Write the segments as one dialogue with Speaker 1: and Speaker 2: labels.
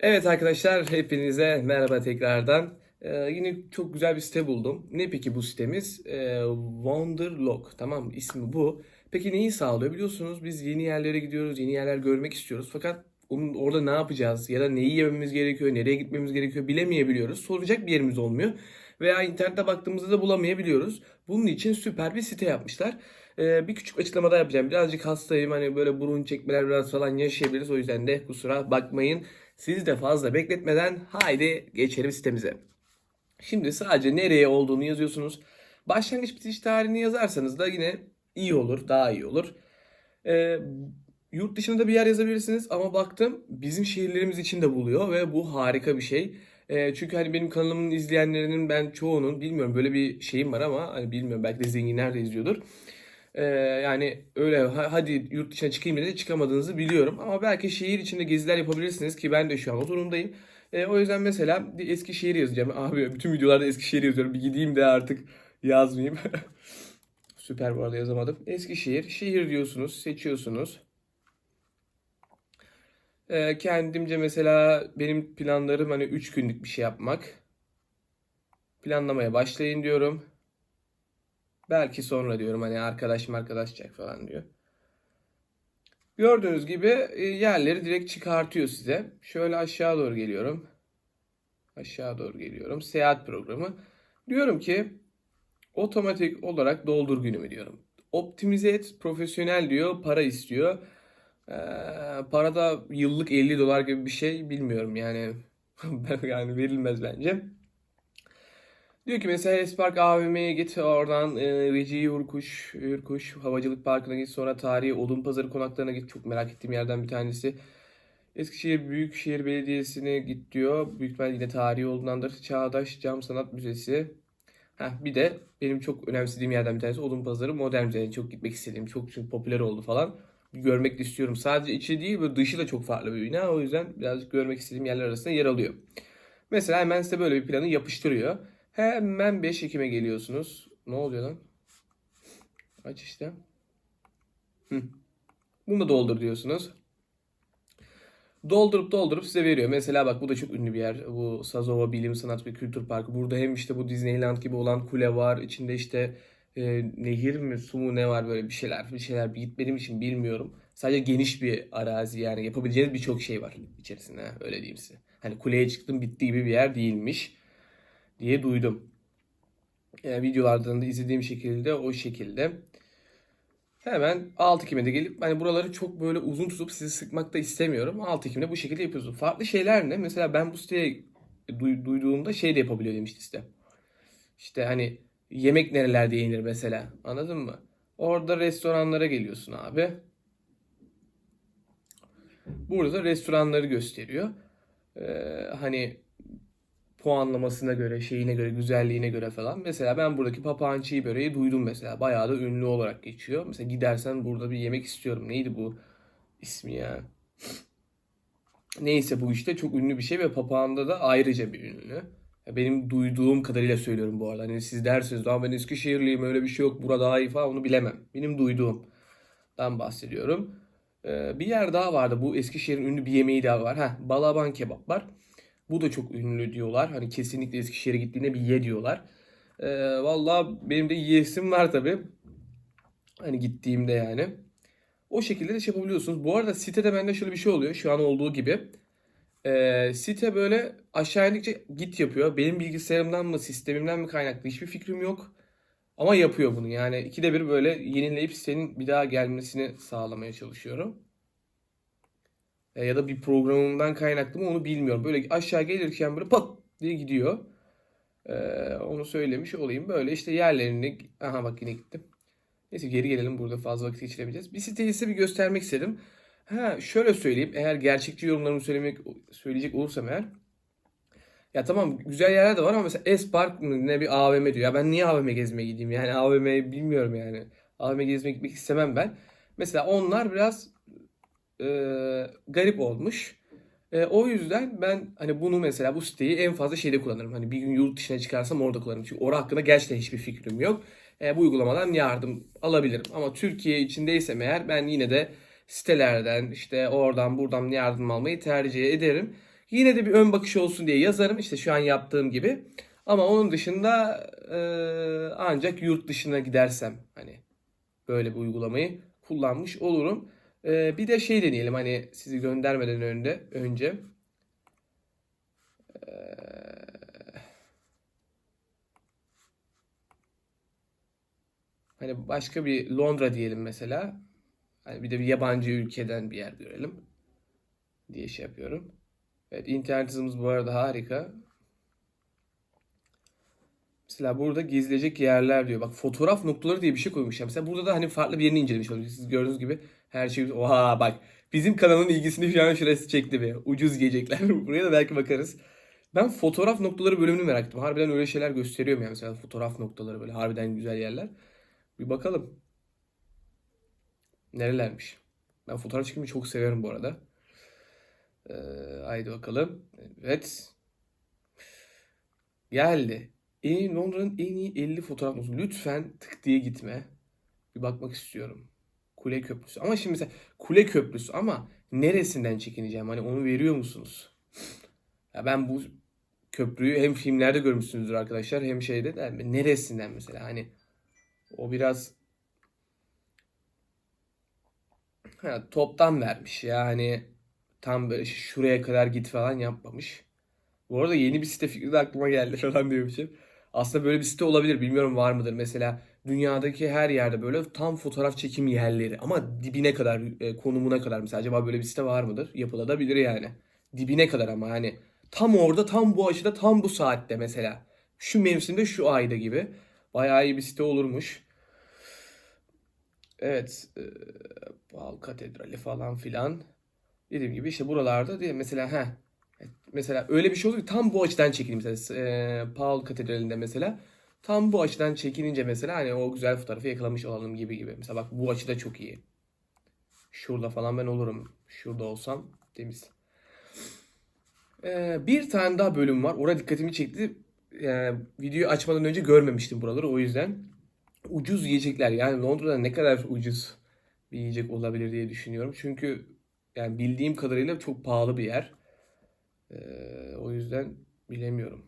Speaker 1: Evet arkadaşlar hepinize merhaba tekrardan. Ee, yine çok güzel bir site buldum. Ne peki bu sitemiz? Ee, Wonderlog tamam? İsmi bu. Peki neyi sağlıyor? Biliyorsunuz biz yeni yerlere gidiyoruz, yeni yerler görmek istiyoruz. Fakat onun, orada ne yapacağız ya da neyi yememiz gerekiyor, nereye gitmemiz gerekiyor bilemeyebiliyoruz. Soracak bir yerimiz olmuyor. Veya internette baktığımızda da bulamayabiliyoruz. Bunun için süper bir site yapmışlar. Ee, bir küçük açıklama daha yapacağım. Birazcık hastayım hani böyle burun çekmeler biraz falan yaşayabiliriz. O yüzden de kusura bakmayın. Siz de fazla bekletmeden haydi geçelim sitemize. Şimdi sadece nereye olduğunu yazıyorsunuz. Başlangıç bitiş tarihini yazarsanız da yine iyi olur, daha iyi olur. Ee, yurt dışında da bir yer yazabilirsiniz ama baktım bizim şehirlerimiz için de buluyor ve bu harika bir şey. Ee, çünkü hani benim kanalımın izleyenlerinin ben çoğunun bilmiyorum böyle bir şeyim var ama hani bilmiyorum belki de zenginler de izliyordur. Ee, yani öyle ha- hadi yurt dışına çıkayım dedi çıkamadığınızı biliyorum. Ama belki şehir içinde geziler yapabilirsiniz ki ben de şu an o durumdayım. Ee, o yüzden mesela Eskişehir yazacağım. Abi bütün videolarda Eskişehir yazıyorum. Bir gideyim de artık yazmayayım. Süper bu arada yazamadım. Eskişehir, şehir diyorsunuz, seçiyorsunuz. Ee, kendimce mesela benim planlarım hani 3 günlük bir şey yapmak. Planlamaya başlayın diyorum. Belki sonra diyorum hani arkadaş mı arkadaşacak falan diyor. Gördüğünüz gibi e, yerleri direkt çıkartıyor size. Şöyle aşağı doğru geliyorum. Aşağı doğru geliyorum. Seyahat programı. Diyorum ki otomatik olarak doldur günümü diyorum. Optimize et, profesyonel diyor, para istiyor. Ee, para da yıllık 50 dolar gibi bir şey bilmiyorum yani. yani verilmez bence. Diyor ki mesela Espark AVM'ye git oradan e, Vecihi Hurkuş, Hürkuş Havacılık Parkı'na git sonra tarihi Odunpazarı konaklarına git çok merak ettiğim yerden bir tanesi. Eskişehir Büyükşehir Belediyesi'ne git diyor. Büyük ihtimalle yine tarihi olduğundandır. Çağdaş Cam Sanat Müzesi. Heh, bir de benim çok önemsediğim yerden bir tanesi Odunpazarı Modern Müze. Yani çok gitmek istediğim, çok çünkü popüler oldu falan. Görmek de istiyorum. Sadece içi değil, böyle dışı da çok farklı bir bina. O yüzden birazcık görmek istediğim yerler arasında yer alıyor. Mesela hemen size böyle bir planı yapıştırıyor. Hemen 5 Ekim'e geliyorsunuz. Ne oluyor lan? Aç işte. Hı. Bunu doldur diyorsunuz. Doldurup doldurup size veriyor. Mesela bak bu da çok ünlü bir yer. Bu Sazova Bilim Sanat ve Kültür Parkı. Burada hem işte bu Disneyland gibi olan kule var. İçinde işte e, nehir mi su mu ne var böyle bir şeyler. Bir şeyler bir gitmediğim için bilmiyorum. Sadece geniş bir arazi yani yapabileceğiniz birçok şey var içerisinde. Öyle diyeyim size. Hani kuleye çıktım bitti gibi bir yer değilmiş diye duydum. Yani videolardan da izlediğim şekilde o şekilde. Hemen 6 Ekim'e de gelip hani buraları çok böyle uzun tutup sizi sıkmak da istemiyorum. 6 Ekim'de bu şekilde yapıyorsunuz. Farklı şeyler ne? Mesela ben bu siteye duy- duyduğumda şey de yapabiliyor demişti site. İşte hani yemek nerelerde yenir mesela. Anladın mı? Orada restoranlara geliyorsun abi. Burada restoranları gösteriyor. Ee, hani puanlamasına göre, şeyine göre, güzelliğine göre falan. Mesela ben buradaki papağan çiğ böreği duydum mesela. Bayağı da ünlü olarak geçiyor. Mesela gidersen burada bir yemek istiyorum. Neydi bu ismi ya? Neyse bu işte çok ünlü bir şey ve papağanda da ayrıca bir ünlü. Benim duyduğum kadarıyla söylüyorum bu arada. Hani siz dersiniz daha ben Eskişehirliyim öyle bir şey yok burada daha iyi falan onu bilemem. Benim duyduğumdan bahsediyorum. Ee, bir yer daha vardı. Bu Eskişehir'in ünlü bir yemeği daha var. Heh, balaban kebap var. Bu da çok ünlü diyorlar. Hani kesinlikle Eskişehir'e gittiğinde bir ye diyorlar. Ee, Valla benim de yiyesim var tabii. Hani gittiğimde yani. O şekilde de şey yapabiliyorsunuz. Bu arada sitede bende şöyle bir şey oluyor. Şu an olduğu gibi. Ee, site böyle aşağı indikçe git yapıyor. Benim bilgisayarımdan mı sistemimden mi kaynaklı hiçbir fikrim yok. Ama yapıyor bunu. Yani ikide bir böyle yenileyip sitenin bir daha gelmesini sağlamaya çalışıyorum. E, ya da bir programımdan kaynaklı mı onu bilmiyorum. Böyle aşağı gelirken böyle pat diye gidiyor. E, onu söylemiş olayım. Böyle işte yerlerini... Aha bak yine gittim. Neyse geri gelelim burada fazla vakit geçiremeyeceğiz. Bir siteyi size bir göstermek istedim. Ha şöyle söyleyeyim. Eğer gerçekçi yorumlarımı söylemek söyleyecek olursam eğer. Ya tamam güzel yerler de var ama mesela Espark ne bir AVM diyor. Ya ben niye AVM gezmeye gideyim? Yani AVM'yi bilmiyorum yani. AVM gezmeye gitmek istemem ben. Mesela onlar biraz e, garip olmuş. E, o yüzden ben hani bunu mesela bu siteyi en fazla şeyde kullanırım. Hani bir gün yurt dışına çıkarsam orada kullanırım. Çünkü orada hakkında gerçekten hiçbir fikrim yok. E, bu uygulamadan yardım alabilirim. Ama Türkiye içindeysem eğer ben yine de sitelerden işte oradan buradan yardım almayı tercih ederim. Yine de bir ön bakış olsun diye yazarım işte şu an yaptığım gibi. Ama onun dışında e, ancak yurt dışına gidersem hani böyle bir uygulamayı kullanmış olurum. E, bir de şey deneyelim hani sizi göndermeden önce önce e, hani başka bir Londra diyelim mesela. Hani bir de bir yabancı ülkeden bir yer görelim diye şey yapıyorum. Evet internet hızımız bu arada harika. Mesela burada gezilecek yerler diyor. Bak fotoğraf noktaları diye bir şey koymuş. Mesela burada da hani farklı bir yerini incelemiş oluyor. Siz gördüğünüz gibi her şey... Oha bak. Bizim kanalın ilgisini şu şurası çekti be. Ucuz yiyecekler. Buraya da belki bakarız. Ben fotoğraf noktaları bölümünü merak ettim. Harbiden öyle şeyler gösteriyor mu ya? Mesela fotoğraf noktaları böyle harbiden güzel yerler. Bir bakalım. Nerelermiş? Ben fotoğraf çekmeyi çok seviyorum bu arada. Ee, haydi bakalım. Evet. Geldi. En, Londra'nın en iyi 50 fotoğraf notu. Lütfen tık diye gitme. Bir bakmak istiyorum. Kule Köprüsü. Ama şimdi mesela Kule Köprüsü ama neresinden çekineceğim? Hani onu veriyor musunuz? Ya ben bu köprüyü hem filmlerde görmüşsünüzdür arkadaşlar hem şeyde de neresinden mesela hani o biraz ha, toptan vermiş yani tam böyle şuraya kadar git falan yapmamış. Bu arada yeni bir site fikri de aklıma geldi falan diyormuşum. Aslında böyle bir site olabilir. Bilmiyorum var mıdır. Mesela dünyadaki her yerde böyle tam fotoğraf çekim yerleri ama dibine kadar, e, konumuna kadar mesela acaba böyle bir site var mıdır? Yapılabilir yani. Dibine kadar ama hani tam orada, tam bu açıda, tam bu saatte mesela. Şu mevsimde, şu ayda gibi. Bayağı iyi bir site olurmuş. Evet. E, Bal Katedrali falan filan. Dediğim gibi işte buralarda diye mesela ha mesela öyle bir şey oluyor ki tam bu açıdan çekilmiş mesela e, Paul Katedrali'nde mesela tam bu açıdan çekilince mesela hani o güzel fotoğrafı yakalamış olalım gibi gibi. Mesela bak bu açıda çok iyi. Şurada falan ben olurum. Şurada olsam temiz. E, bir tane daha bölüm var. Orada dikkatimi çekti. Yani videoyu açmadan önce görmemiştim buraları o yüzden. Ucuz yiyecekler yani Londra'da ne kadar ucuz bir yiyecek olabilir diye düşünüyorum. Çünkü yani bildiğim kadarıyla çok pahalı bir yer. Ee, o yüzden bilemiyorum.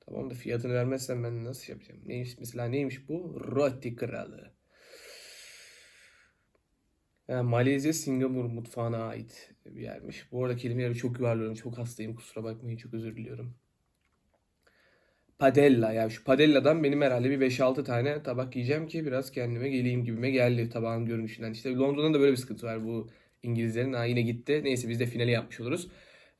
Speaker 1: Tamam da fiyatını vermezsen ben nasıl yapacağım? Neymiş mesela neymiş bu? Roti kralı. Yani Malezya Singapur mutfağına ait bir yermiş. Bu arada kelimeleri çok yuvarlıyorum. Çok hastayım. Kusura bakmayın. Çok özür diliyorum. Padella ya şu padelladan benim herhalde bir 5-6 tane tabak yiyeceğim ki biraz kendime geleyim gibime geldi tabağın görünüşünden. İşte Londra'da da böyle bir sıkıntı var bu İngilizlerin. Ha yine gitti. Neyse biz de finali yapmış oluruz.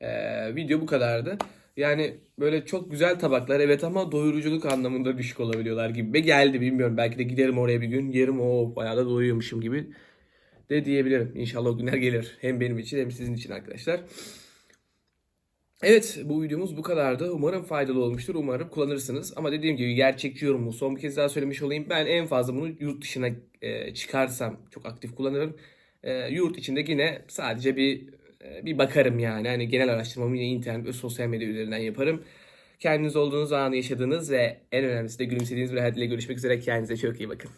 Speaker 1: Ee, video bu kadardı. Yani böyle çok güzel tabaklar evet ama doyuruculuk anlamında düşük olabiliyorlar gibi geldi bilmiyorum. Belki de giderim oraya bir gün yerim o bayağı da doyuyormuşum gibi de diyebilirim. İnşallah o günler gelir. Hem benim için hem sizin için arkadaşlar. Evet bu videomuz bu kadardı. Umarım faydalı olmuştur. Umarım kullanırsınız. Ama dediğim gibi gerçekçi yorumu son bir kez daha söylemiş olayım. Ben en fazla bunu yurt dışına e, çıkarsam çok aktif kullanırım. E, yurt içinde yine sadece bir e, bir bakarım yani. Hani genel araştırmamı yine internet ve sosyal medya üzerinden yaparım. Kendiniz olduğunuz anı yaşadığınız ve en önemlisi de gülümsediğiniz bir hayat ile görüşmek üzere. Kendinize çok iyi bakın.